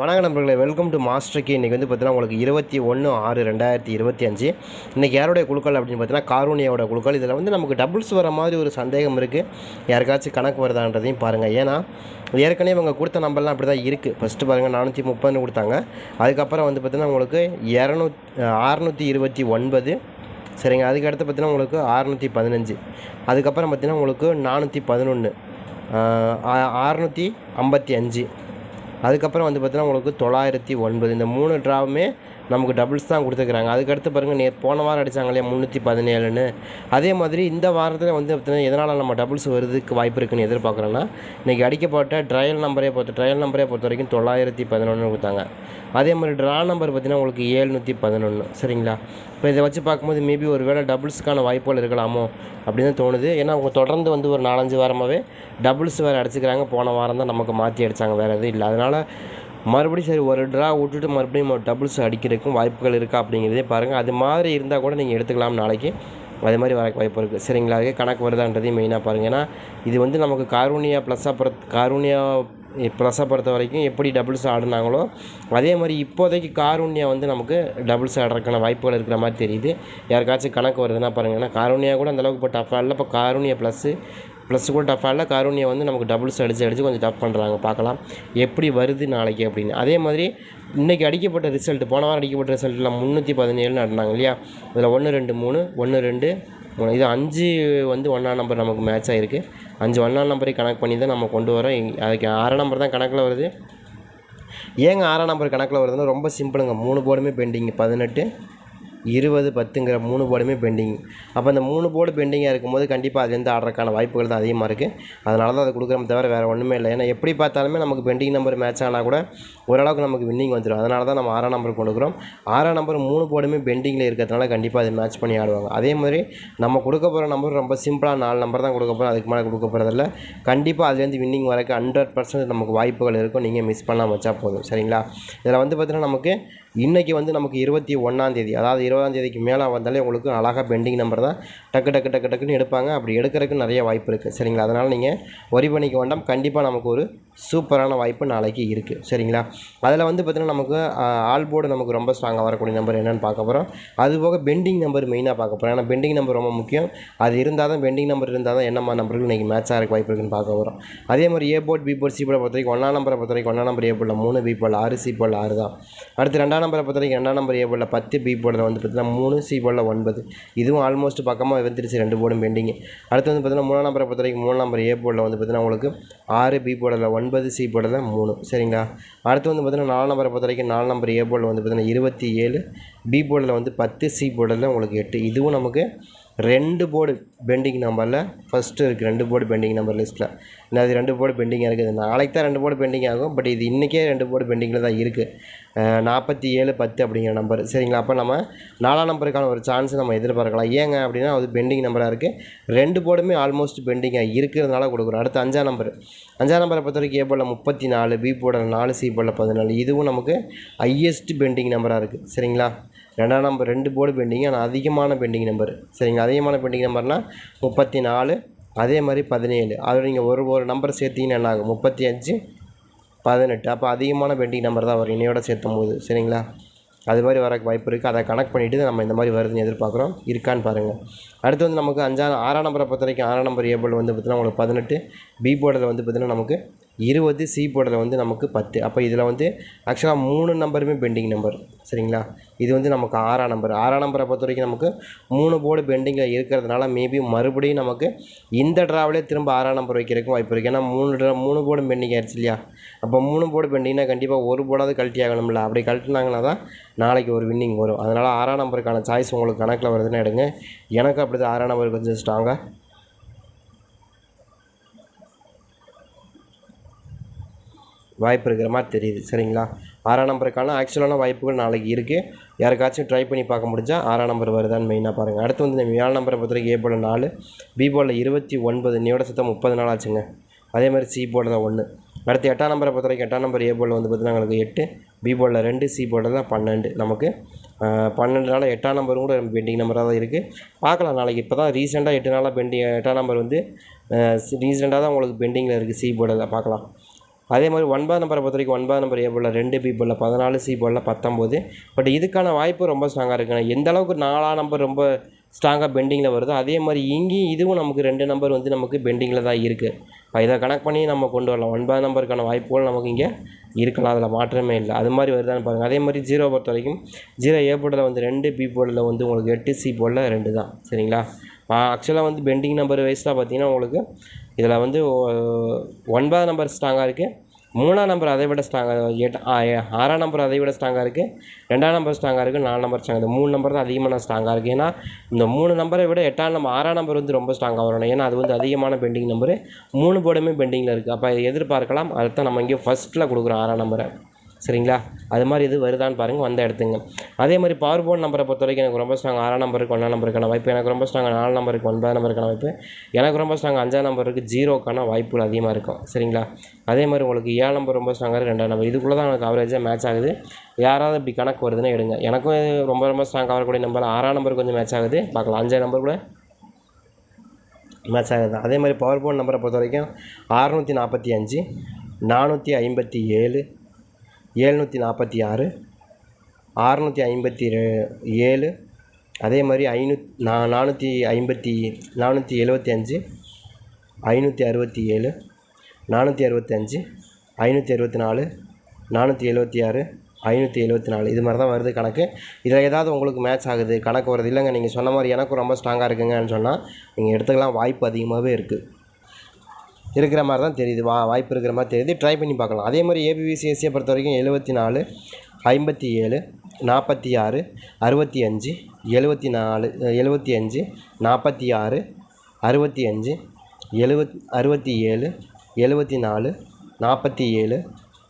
வணக்கம் நண்பர்களே welcome to master K இன்றைக்கி வந்து பார்த்தீங்கன்னா உங்களுக்கு இருபத்தி ஒன்று ஆறு ரெண்டாயிரத்தி இருபத்தி அஞ்சு. இன்றைக்கி யாருடைய குழுக்கள் அப்படின்னு பார்த்தீங்கன்னா காரூனியாவோட குழுக்கள். இதில் வந்து நமக்கு டபுள்ஸ் வர மாதிரி ஒரு சந்தேகம் இருக்குது யாருக்காச்சும் கணக்கு வருதான்றதையும் பாருங்கள் ஏன்னா ஏற்கனவே இவங்க கொடுத்த நம்பர்லாம் அப்படி தான் இருக்குது ஃபஸ்ட்டு பாருங்கள் நானூற்றி முப்பதுன்னு கொடுத்தாங்க. அதுக்கப்புறம் வந்து பார்த்தீங்கன்னா உங்களுக்கு இரநூ அறநூற்றி இருபத்தி ஒன்பது. சரிங்க அதுக்கு அடுத்து பார்த்தீங்கன்னா உங்களுக்கு அறநூற்றி பதினஞ்சு. அதுக்கப்புறம் பார்த்தீங்கன்னா உங்களுக்கு நானூற்றி பதினொன்று அறநூற்றி ஐம்பத்தி அஞ்சு. அதுக்கப்புறம் வந்து பார்த்தீங்கன்னா உங்களுக்கு தொள்ளாயிரத்தி ஒன்பது. இந்த மூணு ட்ராவுமே நமக்கு டபுள்ஸ் தான் கொடுத்துருக்குறாங்க. அதுக்கடுத்து பாருங்கள் நே போன வாரம் அடித்தாங்க இல்லையா முந்நூற்றி பதினேழுன்னு. அதே மாதிரி இந்த வாரத்தில் வந்து பார்த்தீங்கன்னா எதனால் நம்ம டபுள்ஸ் வருதுக்கு வாய்ப்பு இருக்குன்னு எதிர்பார்க்குறோன்னா இன்றைக்கி அடிக்கப்பட்ட ட்ரையல் நம்பரே பொறுத்த ட்ரையல் நம்பரே பொறுத்த வரைக்கும் தொள்ளாயிரத்தி பதினொன்று கொடுத்தாங்க. அதே மாதிரி ட்ரா நம்பர் பார்த்தீங்கன்னா உங்களுக்கு ஏழ்நூற்றி பதினொன்று சரிங்களா? இப்போ இதை வச்சு பார்க்கும்போது மேபி ஒரு வேளை டபுள்ஸ்க்கான வாய்ப்புகள் இருக்கலாமோ அப்படின்னு தோணுது. ஏன்னா அவங்க தொடர்ந்து வந்து ஒரு நாலஞ்சு வாரமாகவே டபுள்ஸ் வேறு அடிச்சுக்கிறாங்க. போன வாரம் தான் நமக்கு மாற்றி அடித்தாங்க வேறு எதுவும் இல்லை. அதனால் மறுபடியும் சரி ஒரு ட்ரா விட்டுட்டு மறுபடியும் டபுள்ஸ் அடிக்கிறதுக்கும் வாய்ப்புகள் இருக்கா அப்படிங்கிறதே பாருங்கள் அது மாதிரி இருந்தால் கூட நீங்கள் எடுத்துக்கலாம் நாளைக்கு. அது மாதிரி வர வாய்ப்பு இருக்குது சரிங்களா? அதுக்கு கணக்கு வருதான்றதையும் மெயினாக பாருங்கள் ஏன்னா இது வந்து நமக்கு காரூனியா ப்ளஸ்ஸாக பொறுத்த காரூனியா ப்ளஸ்ஸை பொறுத்த வரைக்கும் எப்படி டபுள்ஸ் ஆடினாங்களோ அதே மாதிரி இப்போதைக்கு காரூன்யா வந்து நமக்கு டபுள்ஸ் ஆடுறதுக்கான வாய்ப்புகள் இருக்கிற மாதிரி தெரியுது. யாருக்காச்சும் கணக்கு வருதுன்னா பாருங்கள் ஏன்னா காரூனியா கூட அந்தளவுக்கு இப்போ டஃப் இல்லை. இப்போ காரூனியா ப்ளஸ்ஸு ப்ளஸ் கூட டஃப்பாக கருணியை வந்து நமக்கு டபுள்ஸ் அடித்து அடித்து கொஞ்சம் டஃப் பண்ணுறாங்க பார்க்கலாம். எப்படி வருது நாளைக்கு அப்படின்னு. அதே மாதிரி இன்றைக்கி அடிக்கப்பட்ட ரிசல்ட் போன வாரம் அடிக்கப்பட்ட ரிசல்ட்டில் முந்நூற்றி பதினேழுன்னு ஆடினாங்க இல்லையா? இதில் ஒன்று ரெண்டு மூணு ஒன்று ரெண்டு மூணு. இது அஞ்சு வந்து ஒன்றாம் நம்பர் நமக்கு மேட்ச் ஆகிருக்கு அஞ்சு ஒன்றாம் நம்பரை கணக்கு பண்ணி தான் நம்ம கொண்டு வரோம். அதுக்கு ஆறாம் நம்பர் தான் கணக்கில் வருது. ஏங்க ஆறாம் நம்பர் கணக்கில் வருதுன்னா ரொம்ப சிம்பிளுங்க மூணு போர்டுமே பெண்டிங் பதினெட்டு இருபது பத்துங்கிற மூணு போர்டுமே பெண்டிங். அப்போ அந்த மூணு போர்டு பெண்டிங்காக இருக்கும்போது கண்டிப்பாக அதுலேருந்து ஆடுறதுக்கான வாய்ப்புகள் தான் அதிகமாக இருக்குது அதனால தான் அதை கொடுக்குறோம் தவிர வேறு ஒன்றுமே இல்லை. ஏன்னா எப்படி பார்த்தாலுமே நமக்கு பெண்டிங் நம்பர் மேட்ச் ஆனால் கூட ஓரளவுக்கு நமக்கு வின்னிங் வந்துடும் அதனால தான் நம்ம ஆறாம் நம்பர் கொடுக்குறோம். ஆறாம் நம்பர் மூணு போர்டுமே பெண்டிங்கில் இருக்கிறதுனால கண்டிப்பாக அதை மேட்ச் பண்ணி ஆடுவாங்க. அதே மாதிரி நம்ம கொடுக்க போகிற நம்பர் ரொம்ப சிம்பிளாக நாலு நம்பர் தான் கொடுக்க போகிறோம் அதுக்கு மேலே கொடுக்க போகிறதில்ல கண்டிப்பாக அதுலேருந்து வின்னிங் வரக்கு ஹண்ட்ரட் பர்சன்ட் நமக்கு வாய்ப்புகள் இருக்கும். நீங்கள் மிஸ் பண்ணாமல் வச்சா போதும். சரிங்களா? இதில் வந்து பார்த்தீங்கன்னா நமக்கு இன்றைக்கி வந்து நமக்கு இருபத்தி ஒன்றாந்தேதி அதாவது இருபதாம் தேதிக்கு மேலே வந்தாலே உங்களுக்கு அழகாக பெண்டிங் நம்பர் தான் டக்கு டக்கு டக்கு டக்குன்னு எடுப்பாங்க. அப்படி எடுக்கிறதுக்கு நிறைய வாய்ப்பு இருக்குது சரிங்களா? அதனால் நீங்கள் ஒரி பண்ணிக்க வேண்டாம். கண்டிப்பாக நமக்கு ஒரு சூப்பரான வாய்ப்பு நாளைக்கு இருக்குது சரிங்களா? அதில் வந்து பார்த்திங்கன்னா நமக்கு ஆல் போர்டு நமக்கு ரொம்ப ஸ்ட்ராங்காக வரக்கூடிய நம்பர் என்னென்னு பார்க்க போகிறோம் அதுபோக பெண்டிங் நம்பர் மெயினாக பார்க்க போகிறோம் ஏன்னா பெண்டிங் நம்பர் ரொம்ப முக்கியம். அது இருந்தால் தான் பெண்டிங் நம்பர் இருந்தால் தான் என்னம்மா நம்பருக்கு இன்றைக்கி மேட்ச் ஆகிறக்கு வாய்ப்பு இருக்குன்னு பார்க்க போகிறோம் அதே மாதிரி A board B board C போர்டை பொறுத்த வரைக்கும் ஒன்றாம் நம்பரை பொறுத்த வரைக்கும் ஒன்றாம் நம்பர் ஏ போர்டில் மூணு பி போர்டில் ஆறு சி போர்டில் ஆறு தான். அடுத்து ரெண்டாம் நம்பரை பொறுத்த வரைக்கும் ரெண்டாம் நம்பர் ஏ போர்டில் பத்து பி போர்டில் வந்து பார்த்தீங்கன்னா மூணு சி போர்டில் ஒன்பது. இதுவும் ஆல்மோஸ்ட் பக்கமாக வந்துருச்சு ரெண்டு போர்டும் பெண்டிங் அடுத்து வந்து பார்த்தீங்கன்னா மூணாம் நம்பரை பொறுத்த வரைக்கும் மூணாம் நம்பர் ஏ போர்டில் வந்து பார்த்தீங்கன்னா உங்களுக்கு ஆறு பி போர்டில் ஒன்பது சி போர்டில் மூணு. சரிங்களா? அடுத்து வந்து பார்த்தீங்கன்னா நாலு நம்பரை பொறுத்த வரைக்கும் நாலு நம்பர் ஏ போர்டில் வந்து பார்த்தீங்கன்னா இருபத்தி ஏழு பி போர்டில் வந்து பத்து சி போர்டில் உங்களுக்கு எட்டு. இதுவும் நமக்கு ரெண்டு போர்டு பெண்டிங் நம்பரில் ஃபஸ்ட்டு இருக்குது ரெண்டு போர்டு பெண்டிங் நம்பர் லிஸ்ட்டில் இல்லை அது ரெண்டு போர்டு பெண்டிங்காக இருக்குது. நாளைக்கு தான் ரெண்டு போர்டு பெண்டிங் ஆகும். பட் இது இன்றைக்கே ரெண்டு போர்டு பெண்டிங்கில் தான் இருக்குது நாற்பத்தி ஏழு பத்து அப்படிங்கிற நம்பர் சரிங்களா? அப்போ நம்ம நாலாம் நம்பருக்கான ஒரு சான்ஸ் நம்ம எதிர்பார்க்கலாம். ஏங்க அப்படின்னா அது பெண்டிங் நம்பராக இருக்குது ரெண்டு போர்டுமே ஆல்மோஸ்ட் பெண்டிங்காக இருக்கிறதுனால கொடுக்குறோம். அடுத்து அஞ்சாம் நம்பர் அஞ்சாம் நம்பரை பொறுத்த வரைக்கும் ஏ போர்டில் முப்பத்தி நாலு பி போர்டில் நாலு சி போர்டில் பதினாலு. இதுவும் நமக்கு ஹையஸ்ட் பெண்டிங் நம்பராக இருக்குது சரிங்களா? ரெண்டாம் நம்பர் ரெண்டு போர்டு பெண்டிங் ஆனால் அதிகமான பெண்டிங் நம்பர் சரிங்களா அதிகமான பெண்டிங் நம்பர்னால் முப்பத்தி நாலு அதே மாதிரி பதினேழு. அதில் நீங்கள் ஒரு ஒரு நம்பர் சேர்த்திங்கன்னா என்ன ஆகும்? முப்பத்தி அஞ்சு பதினெட்டு. அப்போ அதிகமான பெண்டிங் நம்பர் தான் வரும் இணையோட சேர்த்தும் போது சரிங்களா? அது மாதிரி வர வாய்ப்பு இருக்குது அதை கனெக்ட் பண்ணிவிட்டு நம்ம இந்த மாதிரி வருதுன்னு எதிர்பார்க்குறோம். இருக்கான்னு பாருங்கள் அடுத்து வந்து நமக்கு அஞ்சாம் ஆறாம் நம்பரை பொறுத்த வரைக்கும் ஆறாம் நம்பர் ஏபிள் வந்து பார்த்தீங்கன்னா உங்களுக்கு பதினெட்டு பி போர்டில் வந்து பார்த்தீங்கன்னா நமக்கு இருபது சி போர்டில் வந்து நமக்கு பத்து. அப்போ இதில் வந்து ஆக்சுவலாக மூணு நம்பருமே பெண்டிங் நம்பர் சரிங்களா? இது வந்து நமக்கு ஆறாம் நம்பர் ஆறாம் நம்பரை பொறுத்த வரைக்கும் நமக்கு மூணு போர்டு பெண்டிங்கில் இருக்கிறதுனால மேபி மறுபடியும் நமக்கு இந்த ட்ராவலே திரும்ப ஆறாம் நம்பர் வைக்கிறதுக்கும் வாய்ப்பு இருக்குது ஏன்னா மூணு ட்ரா மூணு போர்டு பெண்டிங் ஆயிடுச்சு இல்லையா? அப்போ மூணு போர்டு பெண்டிங்னா கண்டிப்பாக ஒரு போர்டாவது கழட்டி ஆகணும்ல. அப்படி கழட்டினாங்கன்னா தான் நாளைக்கு ஒரு வின்னிங் வரும். அதனால் ஆறாம் நம்பருக்கான சாய்ஸ் உங்களுக்கு கணக்கில் வருதுன்னு எடுங்க. எனக்கு அப்படி தான் ஆறாம் நம்பர் கொஞ்சம் ஸ்ட்ராங்காக வாய்ப்பு இருக்கிற மாதிரி தெரியுது. சரிங்களா? ஆறாம் நம்பருக்கான ஆக்சுவலான வாய்ப்புகள் நாளைக்கு இருக்குது யாருக்காச்சும் ட்ரை பண்ணி பார்க்க முடிஞ்சால் ஆறாம் நம்பர் வருதான்னு மெயினாக பாருங்கள் அடுத்து வந்து இந்த ஏழாம் நம்பரை பொறுத்த வரைக்கும் ஏ போல் நாலு பி போலில் இருபத்தி ஒன்பது நியோட சத்தம் முப்பது நாள் ஆச்சுங்க. அதே மாதிரி சி போர்டில் ஒன்று அடுத்து எட்டாம் நம்பரை பொறுத்த வரைக்கும் எட்டாம் நம்பர் ஏ போர்டில் வந்து பார்த்தீங்கன்னா எங்களுக்கு எட்டு பி போலில் ரெண்டு சி போர்டில் தான் பன்னெண்டு நமக்கு. பன்னெண்டு நாள் எட்டாம் நம்பரும் கூட பெண்டிங் நம்பராக தான் இருக்குது பார்க்கலாம் நாளைக்கு. இப்போ தான் ரீசெண்டாக எட்டு நாளாக பெண்டிங் எட்டாம் நம்பர் வந்து ரீசெண்டாக தான் உங்களுக்கு பெண்டிங்கில் இருக்குது சி போர்டில் பார்க்கலாம். அதே மாதிரி ஒன்பது நம்பரை பொறுத்த வரைக்கும் ஒன்பது நம்பர் ஏ போல் ரெண்டு பி போல் பதினாலு சி போல் பத்தொம்போது பட் இதுக்கான வாய்ப்பு ரொம்ப ஸ்ட்ராங்காக இருக்குண்ணா. எந்த அளவுக்கு நாலாம் நம்பர் ரொம்ப ஸ்ட்ராங்காக பெண்டிங்கில் வருதோ அதே மாதிரி இங்கேயும் இதுவும் நமக்கு ரெண்டு நம்பர் வந்து நமக்கு பெண்டிங்கில் தான் இருக்குது இதை கனெக்ட் பண்ணி நம்ம கொண்டு வரலாம். ஒன்பது நம்பருக்கான வாய்ப்புகள் நமக்கு இங்கே இருக்கலாம். அதில் மாற்றமே இல்லை. அது மாதிரி வருதான்னு பாருங்கள் அதே மாதிரி ஜீரோ பொறுத்த வரைக்கும் ஜீரோ ஏ போர்டில் வந்து ரெண்டு பி போர்டில் வந்து உங்களுக்கு எட்டு சி போர்டில் ரெண்டு தான். சரிங்களா? ஆக்சுவலாக வந்து பெண்டிங் நம்பர் வைஸில் பார்த்தீங்கன்னா உங்களுக்கு இதில் வந்து ஒன்பதாம் நம்பர் ஸ்ட்ராங்காக இருக்குது மூணாம் நம்பர் அதை விட ஸ்ட்ராங்காக எட் ஆறாம் நம்பர் அதை விட ஸ்ட்ராங்காக இருக்குது ரெண்டாம் நம்பர் ஸ்ட்ராங்காக இருக்குது நாலு நம்பர் ஸ்ட்ராங் இந்த மூணு நம்பர் தான் அதிகமான ஸ்ட்ராங்காக இருக்குது ஏன்னா இந்த மூணு நம்பரை விட எட்டாம் நம்பர் ஆறாம் நம்பர் வந்து ரொம்ப ஸ்ட்ராங்காக வரணும். ஏன்னா அது வந்து அதிகமான பெண்டிங் நம்பரு மூணு போர்டுமே பெண்டிங்கில் இருக்குது அப்போ இதை எதிர்பார்க்கலாம். அதுதான் நம்ம இங்கே ஃபஸ்ட்டில் கொடுக்குறோம் ஆறாம் நம்பரை சரிங்களா? அது மாதிரி இது வருதான்னு பாருங்கள் வந்த இடத்துங்க அதே மாதிரி பவர் போர்ட் நம்பரை பொறுத்த வரைக்கும் எனக்கு ரொம்ப ஸ்ட்ராங் ஆறாம் நம்பருக்கு ஒன்றாம் நம்பருக்கான வாய்ப்பு. எனக்கு ரொம்ப ஸ்ட்ராங் நாலு நம்பருக்கு ஒன்பதாம் நம்பருக்கான வாய்ப்பு. எனக்கு ரொம்ப ஸ்ட்ராங் அஞ்சாம் நம்பருக்கு ஜீரோக்கான வாய்ப்புகள் அதிகமாக இருக்கும். சரிங்களா? அதே மாதிரி உங்களுக்கு ஏழு நம்பர் ரொம்ப ஸ்ட்ராங்காக இருக்குது ரெண்டாம் நம்பர். இதுக்குள்ளே தான் எனக்கு அவரேஜாக மேட்ச் ஆகுது. யாராவது இப்படி கணக்கு வருதுன்னு எடுங்க. எனக்கும் ரொம்ப ரொம்ப ஸ்ட்ராங் வரக்கூடிய நம்பர் ஆறாம் நம்பர் கொஞ்சம் மேட்ச் ஆகுது. பார்க்கலாம். அஞ்சாம் நம்பர் கூட மேட்ச் ஆகுது. அதே மாதிரி பவர் போன் நம்பரை பொறுத்த வரைக்கும் அறுநூற்றி நாற்பத்தி அஞ்சு நானூற்றி ஐம்பத்தி ஏழு ஏழ்நூற்றி நாற்பத்தி ஆறு ஆறுநூற்றி ஐம்பத்தி ரெ- ஏழு அதே மாதிரி ஐநூத் நா நானூற்றி ஐம்பத்தி நானூற்றி எழுபத்தி அஞ்சு ஐநூற்றி அறுபத்தி ஏழு நானூற்றி அறுபத்தஞ்சு ஐநூற்றி அறுபத்தி நாலு நானூற்றி எழுபத்தி ஆறு ஐநூற்றி எழுபத்தி நாலு இது மாதிரி தான் வருது கணக்கு. இதில் ஏதாவது உங்களுக்கு மேட்ச் ஆகுது கணக்கு வருது இல்லைங்க நீங்கள் சொன்ன மாதிரி எனக்கும் ரொம்ப ஸ்ட்ராங்காக இருக்குங்கன்னு சொன்னால் நீங்கள் எடுத்துக்கலாம் வாய்ப்பு அதிகமாகவே இருக்குது இருக்கிற மாதிரி தான் தெரியுது. வா வாய்ப்பு இருக்கிற மாதிரி தெரியுது. ட்ரை பண்ணி பார்க்கலாம். அதே மாதிரி ஏபிபிசிஎஸ்சியை பொறுத்த வரைக்கும் எழுபத்தி நாலு ஐம்பத்தி ஏழு நாற்பத்தி ஆறு அறுபத்தி அஞ்சு எழுபத்தி நாலு எழுபத்தி அஞ்சு நாற்பத்தி ஆறு அறுபத்தி அஞ்சு எழுபத் அறுபத்தி ஏழு எழுபத்தி நாலு நாற்பத்தி ஏழு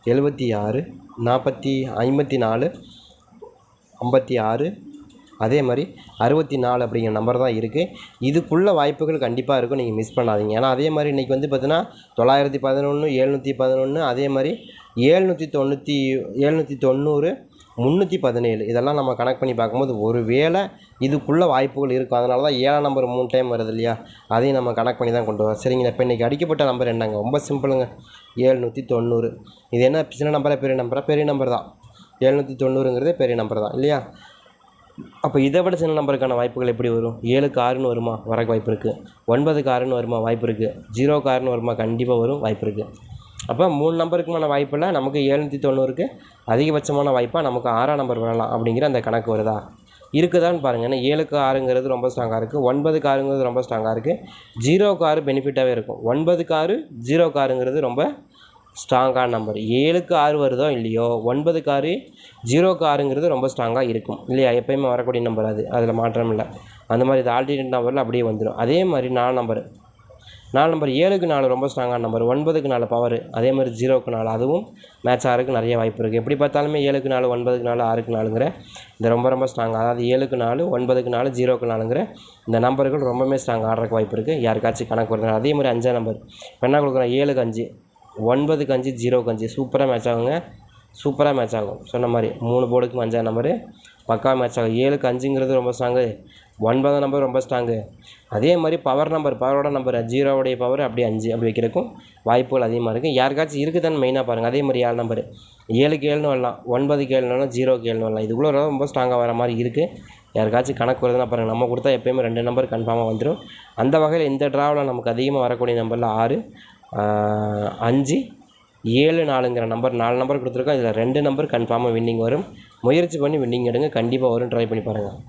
எழுபத்தி ஆறு நாற்பத்தி ஐம்பத்தி நாலு ஐம்பத்தி ஆறு அதே மாதிரி அறுபத்தி நாலு அப்படிங்கிற நம்பர் தான் இருக்குது இதுக்குள்ள வாய்ப்புகள் கண்டிப்பாக இருக்கும். நீங்கள் மிஸ் பண்ணாதீங்க. ஏன்னா அதே மாதிரி இன்றைக்கி வந்து பார்த்தீங்கன்னா தொள்ளாயிரத்தி பதினொன்று எழுநூற்றி பதினொன்று அதே மாதிரி ஏழ்நூற்றி தொண்ணூற்றி ஏழ்நூற்றி தொண்ணூறு முந்நூற்றி பதினேழு. இதெல்லாம் நம்ம கனெக்ட் பண்ணி பார்க்கும்போது ஒரு வேளை இதுக்குள்ளே வாய்ப்புகள் இருக்கும். அதனால தான் ஏழாம் நம்பர் மூணு டைம் வருது இல்லையா? அதையும் நம்ம கனெக்ட் பண்ணி தான் கொண்டு வரோம். சரிங்களா இப்போ இன்றைக்கி அடிக்கப்பட்ட நம்பர் என்னங்க? ரொம்ப சிம்பிளுங்க ஏழ்நூற்றி தொண்ணூறு. இது என்ன? சின்ன நம்பரா பெரிய நம்பரா பெரிய நம்பர் தான். எழுநூற்றி தொண்ணூறுங்கிறதே பெரிய நம்பர் தான் இல்லையா? அப்போ இதை விட சின்ன நம்பருக்கான வாய்ப்புகள் எப்படி வரும்? ஏழுக்கு ஆறுன்னு வருமா? வரக்கு வாய்ப்பு இருக்குது ஒன்பதுக்கு ஆறுன்னு வருமா? வாய்ப்பு இருக்குது ஜீரோக்கு ஆறுன்னு வருமா? கண்டிப்பாக வரும் வாய்ப்பு இருக்குது அப்போ மூணு நம்பருக்குமான வாய்ப்பில் நமக்கு ஏழ்நூற்றி தொண்ணூறுக்கு அதிகபட்சமான வாய்ப்பாக நமக்கு ஆறாம் நம்பர் வரலாம் அப்படிங்கிற அந்த கணக்கு வருதா? இருக்குதான்னு பாருங்கள் ஏன்னா ஏழுக்கு ஆறுங்கிறது ரொம்ப ஸ்ட்ராங்காக இருக்குது ஒன்பதுக்கு ஆறுங்கிறது ரொம்ப ஸ்ட்ராங்காக இருக்குது ஜீரோக்கு ஆறு பெனிஃபிட்டாகவே இருக்கும். ஒன்பதுக்கு ஆறு ஜீரோக்கு ஆறுங்கிறது ரொம்ப ஸ்ட்ராங்கான நம்பர் ஏழுக்கு ஆறு வருதோ இல்லையோ ஒன்பதுக்கு ஆறு ஜீரோக்கு ஆறுங்கிறது ரொம்ப ஸ்ட்ராங்காக இருக்கும். இல்லையா? எப்பயுமே வரக்கூடிய நம்பர் அது. அதில் மாற்றம் இல்லை. அந்த மாதிரி இது ஆல்டர்னேட் நம்பரில் அப்படியே வந்துடும் அதே மாதிரி நாலு நம்பர் நாலு நம்பர் ஏழுக்கு நாலு ரொம்ப ஸ்ட்ராங்கான நம்பர் ஒன்பதுக்கு நாலு பவர் அதே மாதிரி ஜீரோக்கு நாலு. அதுவும் மேட்ச் ஆகிறதுக்கு நிறைய வாய்ப்பு இருக்குது எப்படி பார்த்தாலுமே ஏழுக்கு நாலு ஒன்பதுக்கு நாலு ஆறுக்கு நாலுங்கிற இந்த ரொம்ப ரொம்ப ஸ்ட்ராங் அதாவது ஏழுக்கு நாலு ஒன்பதுக்கு நாலு ஜீரோக்கு நாலுங்கிற இந்த நம்பர்கள் ரொம்பவுமே ஸ்ட்ராங் ஆடுறதுக்கு வாய்ப்பு இருக்குது யாருக்காச்சும் கணக்கு வருது அதே மாதிரி அஞ்சாம் நம்பர் இப்போ என்ன கொடுக்குறோம்? ஏழுக்கு அஞ்சு. ஒன்பதுக்கு அஞ்சு ஜீரோக்கு அஞ்சு சூப்பராக மேட்ச் ஆகுங்க. சூப்பராக மேட்ச் ஆகும். சொன்ன மாதிரி மூணு போர்டுக்கும் அஞ்சாம் நம்பரு பக்கா மேட்ச் ஆகும். ஏழுக்கு அஞ்சுங்கிறது ரொம்ப ஸ்ட்ராங்கு ஒன்பதாம் நம்பர் ரொம்ப ஸ்ட்ராங்கு அதே மாதிரி பவர் நம்பர் பவரோட நம்பர் ஜீரோவுடைய பவர் அப்படியே அஞ்சு அப்படி வைக்கிறதுக்கும் வாய்ப்புகள் அதிகமாக இருக்குது யாருக்காச்சும் இருக்குதான்னு மெயினாக பாருங்கள் அதே மாதிரி ஏழு நம்பர் ஏழுக்கு ஏழுன்னு வரலாம். ஒன்பதுக்கு ஏழுன்னு வரலாம். ஜீரோக்கு ஏழுன்னு வரலாம். இதுக்குள்ளே ரொம்ப ஸ்ட்ராங்காக வர மாதிரி இருக்குது யாருக்காச்சும் கணக்கு வருதுன்னா பாருங்கள் நம்ம கொடுத்தா எப்பயுமே ரெண்டு நம்பர் கன்ஃபார்மாக வந்துடும் அந்த வகையில் இந்த ட்ராவில் நமக்கு அதிகமாக வரக்கூடிய நம்பரில் ஆறு. அஞ்சு ஏழு நாலுங்கிற நம்பர் நாலு நம்பர் கொடுத்துருக்கோம். இதில் ரெண்டு நம்பர் கன்ஃபார்மாக வின்னிங் வரும். முயற்சி பண்ணி வின்னிங் எடுங்க. கண்டிப்பாக வரும். ட்ரை பண்ணி பாருங்கள்